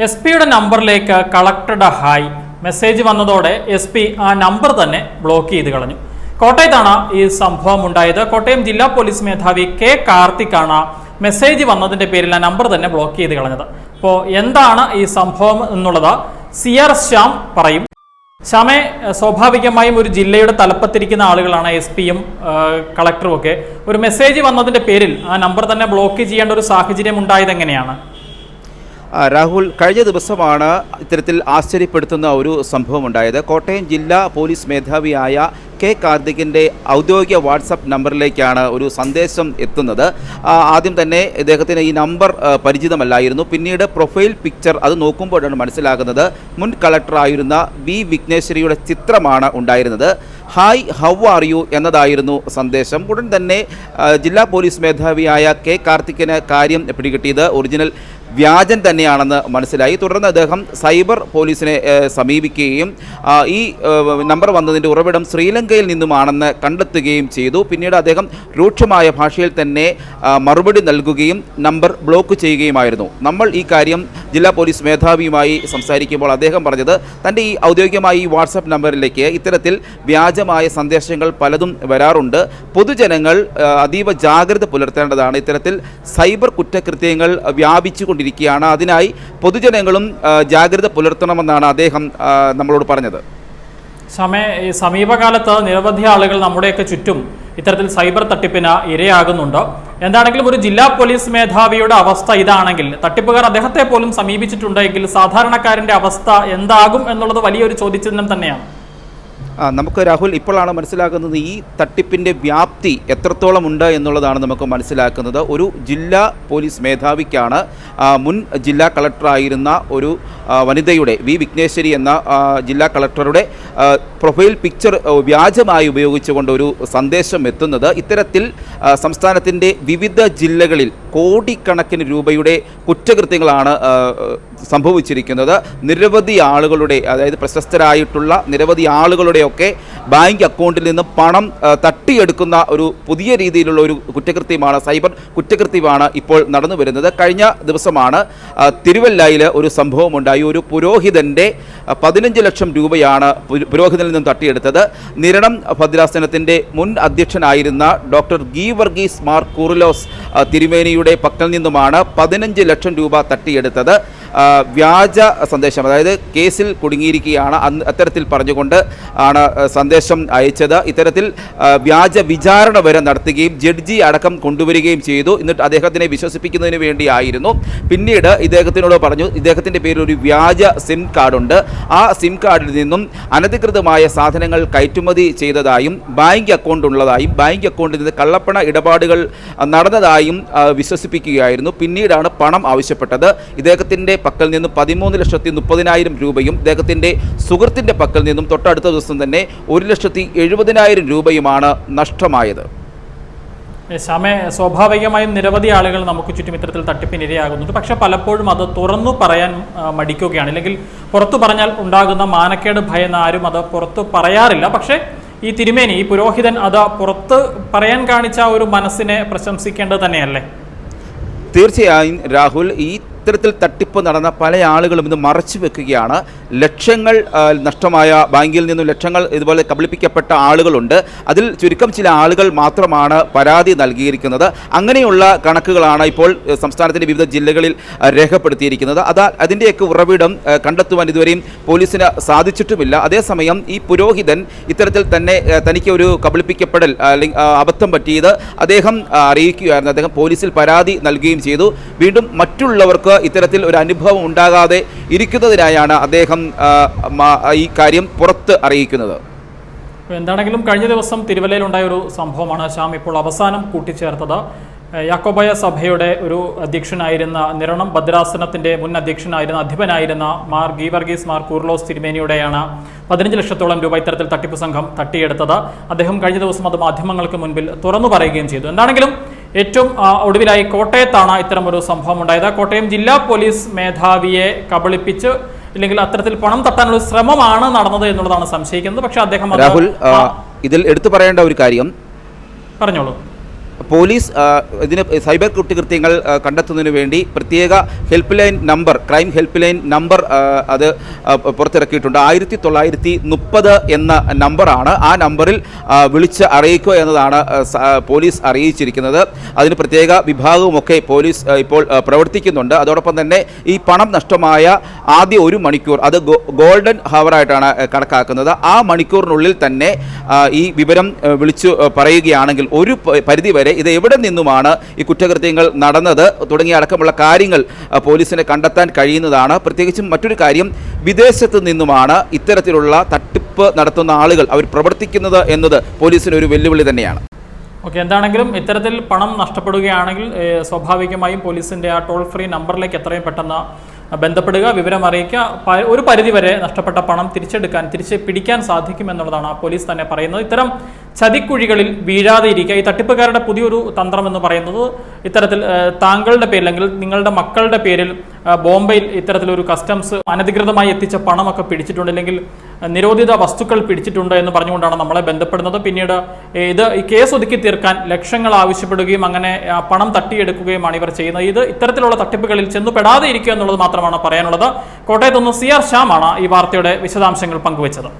S പിയുടെ നമ്പറിലേക്ക് കളക്ടറുടെ ഹായ്. മെസ്സേജ് വന്നതോടെ എസ് പി ആ നമ്പർ തന്നെ ബ്ലോക്ക് ചെയ്ത് കളഞ്ഞു. കോട്ടയത്താണ് ഈ സംഭവം ഉണ്ടായത്. കോട്ടയം ജില്ലാ പോലീസ് മേധാവി കെ കാർത്തിക്കാണ് മെസ്സേജ് വന്നതിന്റെ പേരിൽ ആ നമ്പർ തന്നെ ബ്ലോക്ക് ചെയ്ത് കളഞ്ഞത്. അപ്പോൾ എന്താണ് ഈ സംഭവം എന്നുള്ളത് സി ആർ ശ്യാം പറയും. ശ്യാമെ സ്വാഭാവികമായും ഒരു ജില്ലയുടെ തലപ്പത്തിരിക്കുന്ന ആളുകളാണ് എസ് പിയും കളക്ടറും ഒക്കെ ഒരു മെസ്സേജ് വന്നതിന്റെ പേരിൽ ആ നമ്പർ തന്നെ ബ്ലോക്ക് ചെയ്യേണ്ട ഒരു സാഹചര്യം ഉണ്ടായത് എങ്ങനെയാണ് രാഹുൽ കഴിഞ്ഞ ദിവസമാണ് ഇത്തരത്തിൽ ആശ്ചര്യപ്പെടുത്തുന്ന ഒരു സംഭവം ഉണ്ടായത് കോട്ടയം ജില്ലാ പോലീസ് മേധാവിയായ കെ കാർത്തികിന്റെ ഔദ്യോഗിക വാട്സപ്പ് നമ്പറിലേക്കാണ് ഒരു സന്ദേശം എത്തുന്നത്. ആദ്യം തന്നെ ഇദ്ദേഹത്തിന് ഈ നമ്പർ പരിചിതമല്ലായിരുന്നു. പിന്നീട് പ്രൊഫൈൽ പിക്ചർ അത് നോക്കുമ്പോഴാണ് മനസ്സിലാകുന്നത്. മുൻ കളക്ടറായിരുന്ന വി വിഘ്നേശ്വരിയുടെ ചിത്രമാണ് ഉണ്ടായിരുന്നത്. ഹായ് ഹൗ ആർ യു എന്നതായിരുന്നു സന്ദേശം. ഉടൻ തന്നെ ജില്ലാ പോലീസ് മേധാവിയായ കെ കാർത്തിക്കിന് കാര്യം പിടികിട്ടിയത്. ഒറിജിനൽ വ്യാജൻ തന്നെയാണെന്ന് മനസ്സിലായി. തുടർന്ന് അദ്ദേഹം സൈബർ പോലീസിനെ സമീപിക്കുകയും ഈ നമ്പർ വന്നതിന്റെ ഉറവിടം ശ്രീലങ്കയിൽ നിന്നുമാണെന്ന് കണ്ടെത്തുകയും ചെയ്തു. പിന്നീട് അദ്ദേഹം രൂക്ഷമായ ഭാഷയിൽ തന്നെ മറുപടി നൽകുകയും നമ്പർ ബ്ലോക്ക് ചെയ്യുകയുമായിരുന്നു. നമ്മൾ ഈ കാര്യം ജില്ലാ പോലീസ് മേധാവിയുമായി സംസാരിക്കുമ്പോൾ അദ്ദേഹം പറഞ്ഞത് തന്റെ ഈ ഔദ്യോഗികമായ ഈ വാട്സപ്പ് നമ്പറിലേക്ക് ഇത്തരത്തിൽ വ്യാജമായ സന്ദേശങ്ങൾ പലതും വരാറുണ്ട്. പൊതുജനങ്ങൾ അതീവ ജാഗ്രത പുലർത്തേണ്ടതാണ്. ഇത്തരത്തിൽ സൈബർ കുറ്റകൃത്യങ്ങൾ വ്യാപിച്ചു കൊണ്ടിരിക്കുകയാണ് അതിനായി പൊതുജനങ്ങളും ജാഗ്രത പുലർത്തണമെന്നാണ് അദ്ദേഹം നമ്മളോട് പറഞ്ഞത്. സമയ സമീപകാലത്ത് നിരവധി ആളുകൾ നമ്മുടെയൊക്കെ ചുറ്റും ഇത്തരത്തിൽ സൈബർ തട്ടിപ്പിന് ഇരയാകുന്നുണ്ട്. എന്താണെങ്കിലും ഒരു ജില്ലാ പോലീസ് മേധാവിയുടെ അവസ്ഥ ഇതാണെങ്കിൽ തട്ടിപ്പുകാർ അദ്ദേഹത്തെ പോലും സമീപിച്ചിട്ടുണ്ടെങ്കിൽ സാധാരണക്കാരന്റെ അവസ്ഥ എന്താകും എന്നുള്ളത് വലിയൊരു ചോദ്യചിഹ്നം തന്നെയാണ്. നമുക്ക് രാഹുൽ ഇപ്പോഴാണ് മനസ്സിലാക്കുന്നത് ഈ തട്ടിപ്പിന്റെ വ്യാപ്തി എത്രത്തോളം ഉണ്ട് എന്നുള്ളതാണ് നമുക്ക് മനസ്സിലാക്കുന്നത്. ഒരു ജില്ലാ പോലീസ് മേധാവിക്കാണ് മുൻ ജില്ലാ കളക്ടറായിരുന്ന ഒരു വനിതയുടെ വി വിഘ്നേശ്വരി എന്ന ജില്ലാ കളക്ടറുടെ പ്രൊഫൈൽ പിക്ചർ വ്യാജമായി ഉപയോഗിച്ചുകൊണ്ട് ഒരു സന്ദേശം എത്തുന്നത്. ഇത്തരത്തിൽ സംസ്ഥാനത്തിന്റെ വിവിധ ജില്ലകളിൽ കോടിക്കണക്കിന് രൂപയുടെ കുറ്റകൃത്യങ്ങളാണ് സംഭവിച്ചിരിക്കുന്നത്. നിരവധി ആളുകളുടെ അതായത് പ്രശസ്തരായിട്ടുള്ള നിരവധി ആളുകളുടെയൊക്കെ ബാങ്ക് അക്കൗണ്ടിൽ നിന്ന് പണം തട്ടിയെടുക്കുന്ന ഒരു പുതിയ രീതിയിലുള്ള ഒരു കുറ്റകൃത്യമാണ് സൈബർ കുറ്റകൃത്യമാണ് ഇപ്പോൾ നടന്നു വരുന്നത്. കഴിഞ്ഞ ദിവസമാണ് തിരുവല്ലയിൽ ഒരു സംഭവം ഉണ്ടായി ഒരു പുരോഹിതന്റെ പതിനഞ്ച് ലക്ഷം രൂപയാണ് പുര- പുരോഹിതനിൽ നിന്നും തട്ടിയെടുത്തത്. നിരണം ഭദ്രാസനത്തിന്റെ മുൻ അധ്യക്ഷനായിരുന്ന ഡോക്ടർ ഗീ വർഗീസ് മാർ കുറുലോസ് തിരുമേനിയുടെ പക്കൽ നിന്നുമാണ് പതിനഞ്ച് ലക്ഷം രൂപ തട്ടിയെടുത്തത്. വ്യാജ സന്ദേശം അതായത് കേസിൽ കുടുങ്ങിയിരിക്കുകയാണ് അന്ന് അത്തരത്തിൽ പറഞ്ഞുകൊണ്ട് ആണ് സന്ദേശം അയച്ചത്. ഇത്തരത്തിൽ വ്യാജ വിചാരണ വരെ നടത്തുകയും ജഡ്ജി അടക്കം കൊണ്ടുവരികയും ചെയ്തു. എന്നിട്ട് അദ്ദേഹത്തിനെ വിശ്വസിപ്പിക്കുന്നതിന് വേണ്ടിയായിരുന്നു. പിന്നീട് ഇദ്ദേഹത്തിനോട് പറഞ്ഞു ഇദ്ദേഹത്തിന്റെ പേരിൽ ഒരു വ്യാജ സിം കാർഡുണ്ട്. ആ സിം കാർഡിൽ നിന്നും അനധികൃതമായ സാധനങ്ങൾ കയറ്റുമതി ചെയ്തതായും ബാങ്ക് അക്കൗണ്ട് ഉള്ളതായും ബാങ്ക് അക്കൗണ്ടിൽ നിന്ന് കള്ളപ്പണ ഇടപാടുകൾ നടന്നതായും വിശ്വസിപ്പിക്കുകയായിരുന്നു. പിന്നീടാണ് പണം ആവശ്യപ്പെട്ടത്. ഇദ്ദേഹത്തിന്റെ പക്കൽ നിന്നും പതിമൂന്ന് ലക്ഷത്തി മുപ്പതിനായിരം രൂപയും ഇദ്ദേഹത്തിന്റെ സുഹൃത്തിന്റെ പക്കൽ നിന്നും തൊട്ടടുത്ത ദിവസം തന്നെ ഒരു ലക്ഷത്തി എഴുപതിനായിരം രൂപയുമാണ് നഷ്ടമായത്. ശ്യാമെ സ്വാഭാവികമായും നിരവധി ആളുകൾ നമുക്ക് ചുറ്റും ഇത്തരത്തിൽ തട്ടിപ്പിനിരയാകുന്നുണ്ട്. പക്ഷേ പലപ്പോഴും അത് തുറന്നു പറയാൻ മടിക്കുകയാണ്. അല്ലെങ്കിൽ പുറത്തു പറഞ്ഞാൽ ഉണ്ടാകുന്ന മാനക്കേട് ഭയന്ന് ആരും അത് പുറത്തു പറയാറില്ല. പക്ഷേ ഈ തിരുമേനി ഈ പുരോഹിതൻ അത് പുറത്ത് പറയാൻ കാണിച്ച ഒരു മനസ്സിനെ പ്രശംസിക്കേണ്ടത് തന്നെയല്ലേ? തീർച്ചയായും രാഹുൽ ഈ ഇത്തരത്തിൽ തട്ടിപ്പ് നടന്ന പല ആളുകളും ഇത് മറച്ചു വെക്കുകയാണ്. ലക്ഷങ്ങൾ നഷ്ടമായ ബാങ്കിൽ നിന്നും ലക്ഷങ്ങൾ ഇതുപോലെ കബളിപ്പിക്കപ്പെട്ട ആളുകളുണ്ട്. അതിൽ ചുരുക്കം ചില ആളുകൾ മാത്രമാണ് പരാതി നൽകിയിരിക്കുന്നത്. അങ്ങനെയുള്ള കണക്കുകളാണ് ഇപ്പോൾ സംസ്ഥാനത്തിന്റെ വിവിധ ജില്ലകളിൽ രേഖപ്പെടുത്തിയിരിക്കുന്നത്. അത് അതിന്റെയൊക്കെ ഉറവിടം കണ്ടെത്തുവാൻ ഇതുവരെയും പോലീസിന് സാധിച്ചിട്ടുമില്ല. അതേസമയം ഈ പുരോഹിതൻ ഇത്തരത്തിൽ തന്നെ തനിക്ക് ഒരു കബളിപ്പിക്കപ്പെടൽ അല്ലെങ്കിൽ അബദ്ധം പറ്റിയത് അദ്ദേഹം അറിയിക്കുകയായിരുന്നു. അദ്ദേഹം പോലീസിൽ പരാതി നൽകുകയും ചെയ്തു. വീണ്ടും മറ്റുള്ളവർക്ക് ഇത്തരത്തിൽ ഒരു അനുഭവം ഉണ്ടാകാതെ ഇരിക്കുന്നതിനായാണ് അദ്ദേഹം ഈ കാര്യം പുറത്ത് അറിയിക്കുന്നത്. എന്താണെങ്കിലും കഴിഞ്ഞ ദിവസം തിരുവല്ലയിൽ ഉണ്ടായ ഒരു സംഭവമാണ് ശ്യാം ഇപ്പോൾ അവസാനം കൂട്ടിച്ചേർത്തത്. യാക്കോബായ സഭയുടെ ഒരു അധ്യക്ഷനായിരുന്ന നിരണം ഭദ്രാസനത്തിന്റെ മുൻ അധ്യക്ഷനായിരുന്ന അധിപനായിരുന്ന മാർ ഗീവർഗീസ് മാർ കൂർലോസ് തിരുമേനിയുടെയാണ് പതിനഞ്ച് ലക്ഷത്തോളം രൂപ ഇത്തരത്തിൽ തട്ടിപ്പ് സംഘം തട്ടിയെടുത്തത്. അദ്ദേഹം കഴിഞ്ഞ ദിവസം അത് മാധ്യമങ്ങൾക്ക് മുൻപിൽ തുറന്നു പറയുകയും ചെയ്തു. എന്താണെങ്കിലും ഏറ്റവും ഒടുവിലായി കോട്ടയത്താണ് ഇത്തരം ഒരു സംഭവം ഉണ്ടായത് കോട്ടയം ജില്ലാ പോലീസ് മേധാവിയെ കബളിപ്പിച്ച് ഇല്ലെങ്കിൽ അത്തരത്തിൽ പണം തട്ടാനുള്ള ശ്രമമാണ് നടന്നത് എന്നുള്ളതാണ് സംശയിക്കുന്നത്. പക്ഷെ അദ്ദേഹം രാഹുൽ ഇതിൽ എടുത്തു പറയേണ്ട ഒരു കാര്യം പറഞ്ഞോളൂ. പോലീസ് ഇതിന് സൈബർ കുറ്റകൃത്യങ്ങൾ കണ്ടെത്തുന്നതിന് വേണ്ടി പ്രത്യേക helpline number crime helpline number അത് പുറത്തിറക്കിയിട്ടുണ്ട്. ആയിരത്തി തൊള്ളായിരത്തി മുപ്പത് എന്ന നമ്പറാണ്. ആ നമ്പറിൽ വിളിച്ച് അറിയിക്കുക എന്നതാണ് പോലീസ് അറിയിച്ചിരിക്കുന്നത്. അതിന് പ്രത്യേക വിഭാഗവുമൊക്കെ പോലീസ് ഇപ്പോൾ പ്രവർത്തിക്കുന്നുണ്ട്. അതോടൊപ്പം തന്നെ ഈ പണം നഷ്ടമായ ആദ്യ ഒരു മണിക്കൂർ അത് ഗോൾഡൻ ഹവറായിട്ടാണ് കണക്കാക്കുന്നത്. ആ മണിക്കൂറിനുള്ളിൽ തന്നെ ഈ വിവരം വിളിച്ചു പറയുകയാണെങ്കിൽ ഒരു പ- പരിധിവരെ ഇത് എവിടെ നിന്നുമാണ് ഈ കുറ്റകൃത്യങ്ങൾ നടന്നത് തുടങ്ങിയ അടക്കമുള്ള കാര്യങ്ങൾ പോലീസിന് കണ്ടെത്താൻ കഴിയുന്നതാണ്. പ്രത്യേകിച്ചും മറ്റൊരു കാര്യം വിദേശത്ത് നിന്നുമാണ് ഇത്തരത്തിലുള്ള തട്ടിപ്പ് നടത്തുന്ന ആളുകൾ അവർ പ്രവർത്തിക്കുന്നത് എന്നത് പോലീസിന് ഒരു വെല്ലുവിളി തന്നെയാണ്. ഓക്കെ എന്താണെങ്കിലും ഇത്തരത്തിൽ പണം നഷ്ടപ്പെടുകയാണെങ്കിൽ സ്വാഭാവികമായും പോലീസിന്റെ ആ ടോൾ ഫ്രീ നമ്പറിലേക്ക് എത്രയും പെട്ടെന്ന് ബന്ധപ്പെടുക വിവരം അറിയിക്കുക ഒരു പരിധിവരെ നഷ്ടപ്പെട്ട പണം തിരിച്ചെടുക്കാൻ തിരിച്ച് പിടിക്കാൻ സാധിക്കും എന്നുള്ളതാണ് ആ പോലീസ് തന്നെ പറയുന്നത്. ഇത്തരം ചതിക്കുഴികളിൽ വീഴാതെ ഇരിക്കുക ഈ തട്ടിപ്പുകാരുടെ പുതിയൊരു തന്ത്രം എന്ന് പറയുന്നത് ഇത്തരത്തിൽ താങ്കളുടെ പേരിൽ അല്ലെങ്കിൽ നിങ്ങളുടെ മക്കളുടെ പേരിൽ ബോംബെയിൽ ഇത്തരത്തിലൊരു കസ്റ്റംസ് അനധികൃതമായി എത്തിച്ച പണമൊക്കെ പിടിച്ചിട്ടുണ്ട് അല്ലെങ്കിൽ നിരോധിത വസ്തുക്കൾ പിടിച്ചിട്ടുണ്ട് എന്ന് പറഞ്ഞുകൊണ്ടാണ് നമ്മളെ ബന്ധപ്പെടുന്നത്. പിന്നീട് ഇത് ഈ കേസ് ഒതുക്കി തീർക്കാൻ ലക്ഷങ്ങൾ ആവശ്യപ്പെടുകയും അങ്ങനെ പണം തട്ടിയെടുക്കുകയുമാണ് ഇവർ ചെയ്യുന്നത്. ഇത് ഇത്തരത്തിലുള്ള തട്ടിപ്പുകളിൽ ചെന്നുപെടാതെ ഇരിക്കുക എന്നുള്ളത് മാത്രമാണ് പറയാനുള്ളത്. കോട്ടയത്തുനിന്ന് സി ആർ ശ്യാമാണ് ഈ വാർത്തയുടെ വിശദാംശങ്ങൾ പങ്കുവച്ചത്.